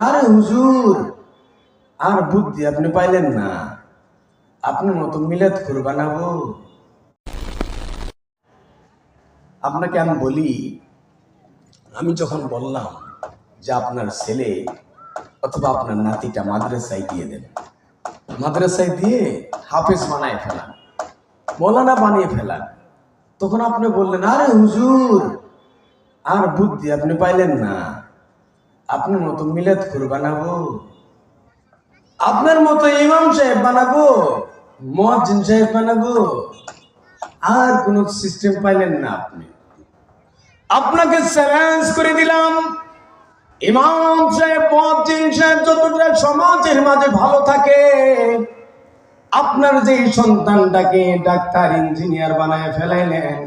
আরে হুজুর, আর বুদ্ধি আপনি পাইলেন না। আপনার মতো মিলাদ করে বানাবো। আপনাকে আমি বলি, আমি যখন বললাম যে আপনার ছেলে অথবা আপনার নাতিটা মাদ্রাসায় দিয়ে দেন, মাদ্রাসায় দিয়ে হাফেজ বানায় ফেলান, মৌলানা বানিয়ে ফেলান, তখন আপনি বললেন, আরে হুজুর, আর বুদ্ধি আপনি পাইলেন না। আপনার মতো মিলাদ করে বানাবো। আপনার মতো ইমাম সাহেব বানাবো, মহাজিন সাহেব বানাবো। আর কোন সিস্টেম পাইলেন না আপনি। আপনাকে চ্যালেঞ্জ করে দিলাম, ইমাম সাহেব, মহাজিন সাহেব যতটা সমাজের মাঝে ভালো থাকে, আপনার যে সন্তানটাকে ডাক্তার, ইঞ্জিনিয়ার বানায় ফেলাইলেন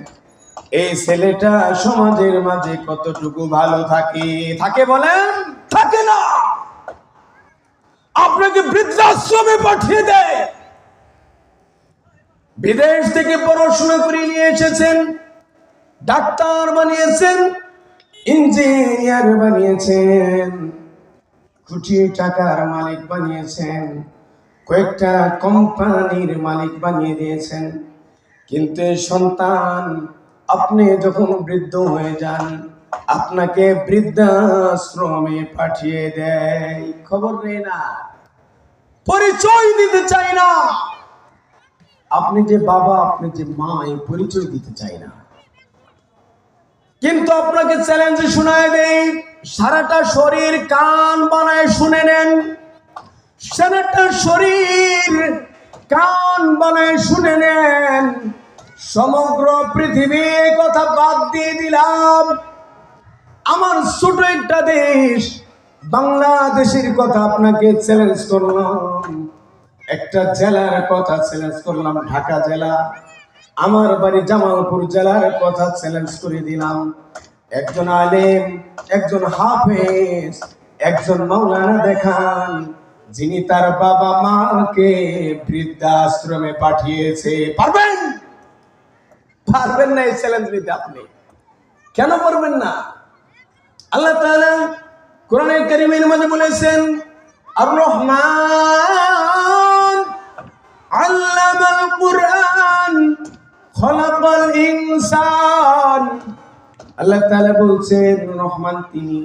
এই ছেলেটা সমাজের মাঝে কতটুকু ভালো থাকে? থাকে বলেন থাকে না। আপনাকে বৃদ্ধাশ্রমে পাঠিয়ে দেয় বিদেশ থেকে পড়াশোনা করে নিয়ে এসেছেন। ডাক্তার বানিয়েছেন। ইঞ্জিনিয়ার বানিয়েছেন। কোটি টাকার মালিক বানিয়েছেন। কয়েকটা কোম্পানির মালিক বানিয়ে দিয়েছেন। কিন্তু সন্তান আপনি যখন বৃদ্ধ হয়ে যান, আপনাকে বৃদ্ধাশ্রমে পাঠিয়ে দেয়। খবর নেই না? পরিচয় দিতে চাই না। আপনি যে বাবা, আপনি যে মা, এই পরিচয় দিতে চাই না। কিন্তু আপনাকে চ্যালেঞ্জে শোনায় দেই, সারাটা শরীর কান বানায় শুনে নেন। সারাটা শরীর কান বানায় শুনে নেন। সমগ্র পৃথিবী কথা বাদ দিয়ে দিলাম। আমার ছোট একটা দেশ, বাংলাদেশের কথা আপনাকে চ্যালেঞ্জ করলাম। একটা জেলার কথা চ্যালেঞ্জ করলাম, ঢাকা জেলা। আমার বাড়ি জামালপুর জেলার কথা চ্যালেঞ্জ করে দিলাম। একজন আলেম, একজন হাফেজ, একজন মাওলানা দেখান, যিনি তার বাবা মাকে বৃদ্ধাশ্রমে পাঠিয়েছে। পারবেন? পারবেন না এই চ্যালেঞ্জ নিতে আপনি। কেন পারবেন না? আল্লাহ তাআলা কোরআনে কারিমের মধ্যে বলেছেন আর রহমান ইনসান। আল্লাহ বলছেন, রহমান তিনি,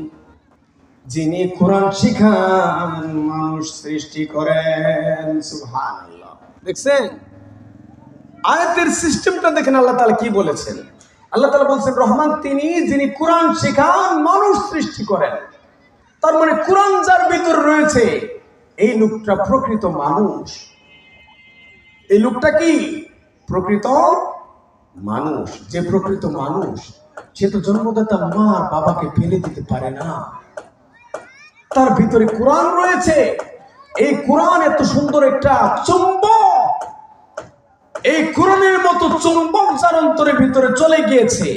যিনি কোরআন শিখান, মানুষ সৃষ্টি করেন। সুবহানাল্লাহ। দেখছেন? আয়াতের সিস্টেমটা দেখেন আল্লাহ তাআলা কি বলেছেন? আল্লাহ তাআলা বলছেন, রহমান তিনি, যিনি কোরআন শেখান, মানুষ সৃষ্টি করেন। তার মানে কোরআন যার ভিতর রয়েছে, এই লোকটা প্রকৃত মানুষ। এই লোকটা কি? প্রকৃত মানুষ। যে প্রকৃত মানুষ, সে তো জন্মদাতা মা বাবাকে ফেলে দিতে পারে না। তার ভিতরে কোরআন রয়েছে। এই কোরআন এত সুন্দর একটা চুম্বক এই কোরআনের মতো চুম্বক যার অন্তরের ভিতরে চলে গিয়েছে,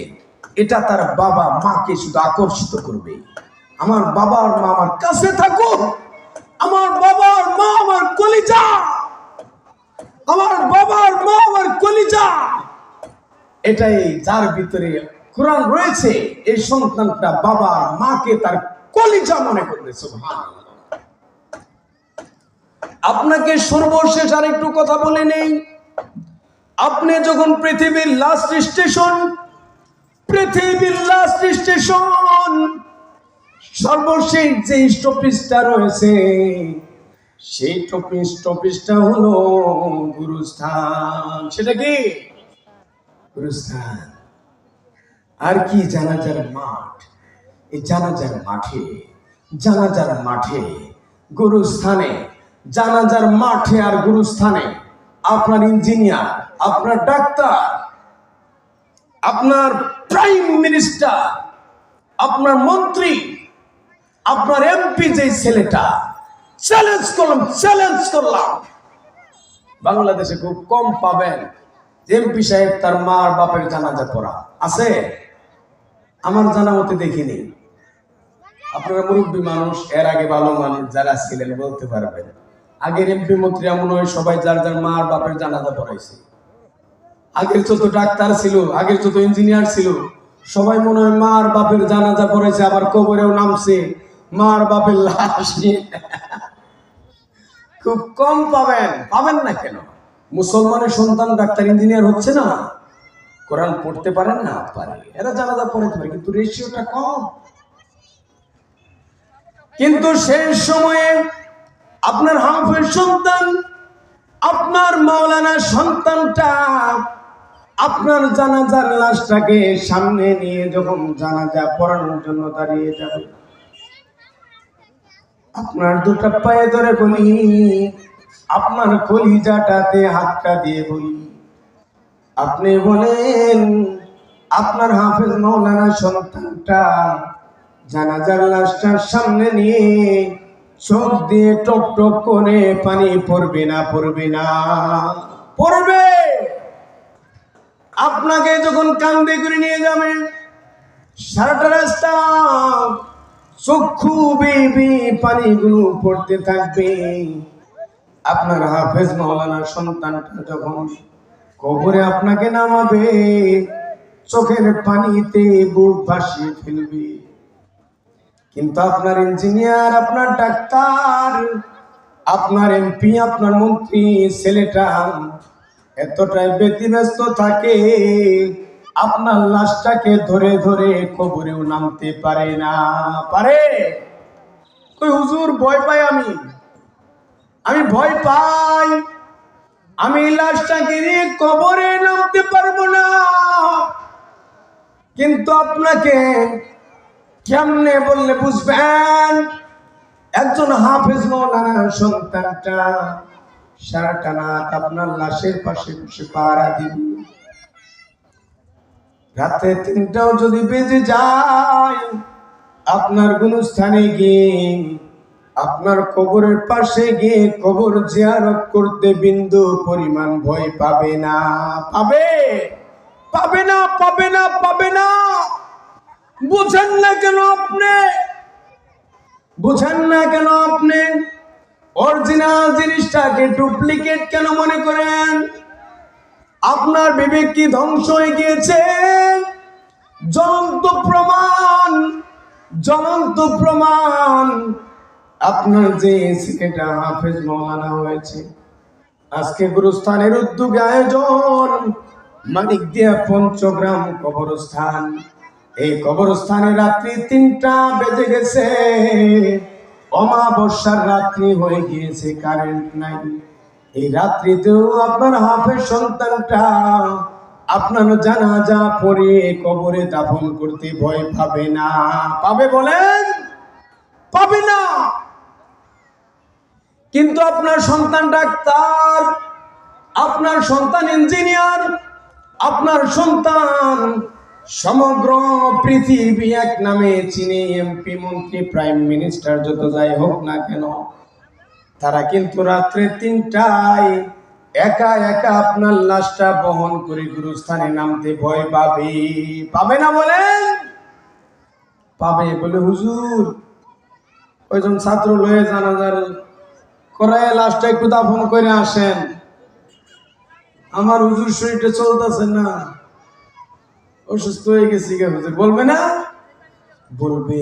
এটা তার বাবা মাকে শুধু আকর্ষিত করবে। আমার বাবার মা আমার কাছে থাকুক, আমার বাবার মা আমার কলিজা, আমার বাবার মা আমার কলিজা। এটাই যার ভিতরে কোরআন রয়েছে, এই সন্তানটা বাবা মাকে তার কলিজা মনে করবে আপনাকে সর্বশেষ আর একটু কথা বলে নেই আপনি যখন পৃথিবীর লাস্ট স্টেশন পৃথিবীর লাস্ট স্টেশন সর্বশেষ যে স্টপিসটা রয়েছে, সেই টপিস স্টপিসটা হলো গুরুস্থান। সেটা কি? গুরুস্থান। আর কি জানাজার মাঠ? এই জানাজার মাঠে জানাজার মাঠে, গুরুস্থানে, জানাজার মাঠে আর গুরুস্থানে আপনার ইঞ্জিনিয়ার, আপনার ডাক্তার, আপনার প্রাইম মিনিস্টার, আপনার মন্ত্রী, আপনার এমপি যে ছেলেটা চ্যালেঞ্জ করলাম চ্যালেঞ্জ করলাম। বাংলাদেশে খুব কম পাবেন এমপি সাহেব তার মার বাপের জানাজা পড়া। আছে? আমার জানা মতে দেখিনি। আপনারা মুরব্বী মানুষ, এর আগে ভালো মানুষ যারা ছিলেন বলতে পারবেন। আগের এমপি মন্ত্রী এমন হয়, সবাই যার যার মার বাপের জানাজা পড়াইছে। আগের যত ডাক্তার ছিল, আগের যত ইঞ্জিনিয়ার ছিল, সবাই মনে হয় মার বাপের জানাজা পড়াইছে, আবার কবরেও নামছে, মার বাপের লাশ খুব কম পাবেন পাবেন না কেন? মুসলমানের সন্তান ডাক্তার ইঞ্জিনিয়ার হচ্ছে না। কোরআন পড়তে পারে না? পারে। এরা জানাজা পড়তে পারে, কিন্তু রেশিওটা কম। কিন্তু সেই সময়ে আপনার হাফের সন্তান, আপনার মাওলানা সন্তানটা আপনার জানাজার লাশটাকে সামনে নিয়ে যখন জানাজা পড়ানোর জন্য দাঁড়িয়ে যাবে, আপনার দুটা পায়ে ধরে বলি, আপনার কলিজাটাতে হাতটা দিয়ে বলি। আপনি বলেন, আপনার হাফেজ মৌলানা সন্তানটা জানাজার লাশটার সামনে নিয়ে চোখ দিয়ে টপ টপ করে পানি পড়বে না পড়বে না। পড়বে। আপনাকে যখন কান্দে করে নিয়ে যাবে, সারাটা রাস্তা চক্ষু বেবি পানিগুলো পড়তে থাকবে। আপনার হাফেজ মাওলানা সন্তানটা যখন কবরে আপনাকে নামাবে, চোখের পানিতে বুক ভাসিয়ে ফেলবে। কিন্তু আপনার ইঞ্জিনিয়ার, আপনার ডাক্তার, আপনার এমপি, আপনার মন্ত্রী, ছেলেটা এতটাই ব্যতিব্যস্ত থাকে, আপনার লাশটাকে ধরে ধরে কবরেও নামতে পারে না। পারে? ওই হুজুর, ভয় পাই আমি। আমি ভয় পাই। আমি লাশটাকে নিয়ে কবরে নামতে পারব না। কিন্তু আপনাকে কেমনে বললে বুঝবেন? একজন হাফেজ সন্তানটা সারাটা আপনার লাশের পাশে বসে পাহারা দিবে রাতে তিনটাও যদি বেজে যায়, আপনার গুণস্থানে গিয়ে, আপনার কবরের পাশে গিয়ে কবর জিয়ারত করতে বিন্দু পরিমাণ ভয় পাবে না। পাবে? পাবে না পাবে না পাবে না। বুঝেন না কেন আপনি? বুঝেন না কেন আপনি? অরিজিনাল জিনিসটাকে ডুপ্লিকেট কেন মনে করেন? আপনার বিবেক কি ধ্বংস হয়ে গিয়েছে? জ্বলন্ত প্রমাণ জ্বলন্ত প্রমাণ। আপনার যে ছেলেটা হাফেজ মৌলানা হয়েছে, আজকে গুরুস্থানের উদ্যোগে আয়োজন, মানিক দিয়া পঞ্চগ্রাম কবরস্থান। এই কবরস্থানে রাত্রি তিনটা বেজে গেছে। অমাবস্যার রাত্রি হয়ে গিয়েছে কারেন্ট নাই। এই রাত্রিতেও আপনার হাফের সন্তানটা আপনার জানাজা পরে কবরে দাফন করতে ভয় পাবে না। পাবে বলেন? পাবে না। কিন্তু আপনার সন্তান ডাক্তার, আপনার সন্তান ইঞ্জিনিয়ার, আপনার সন্তান সমগ্র পৃথিবী এক নামে চিনে এমপি মন্ত্রী প্রাইম মিনিস্টার যত যাই হোক না কেন, তারা কিন্তু রাত্রে তিনটায় একা একা আপনার লাশটা বহন করে গুরুস্থানে নামতে ভয় পাবে। পাবে না বলেন? পাবে বলে হুজুর। ওইজন ছাত্র লয়ে জানাজার করায় লাশটা একটু দাফন করে আসেন। আমার হুজুর শরীরটা চলতেছে না। অসুস্থ হয়ে গেছি বলবে না? বলবে।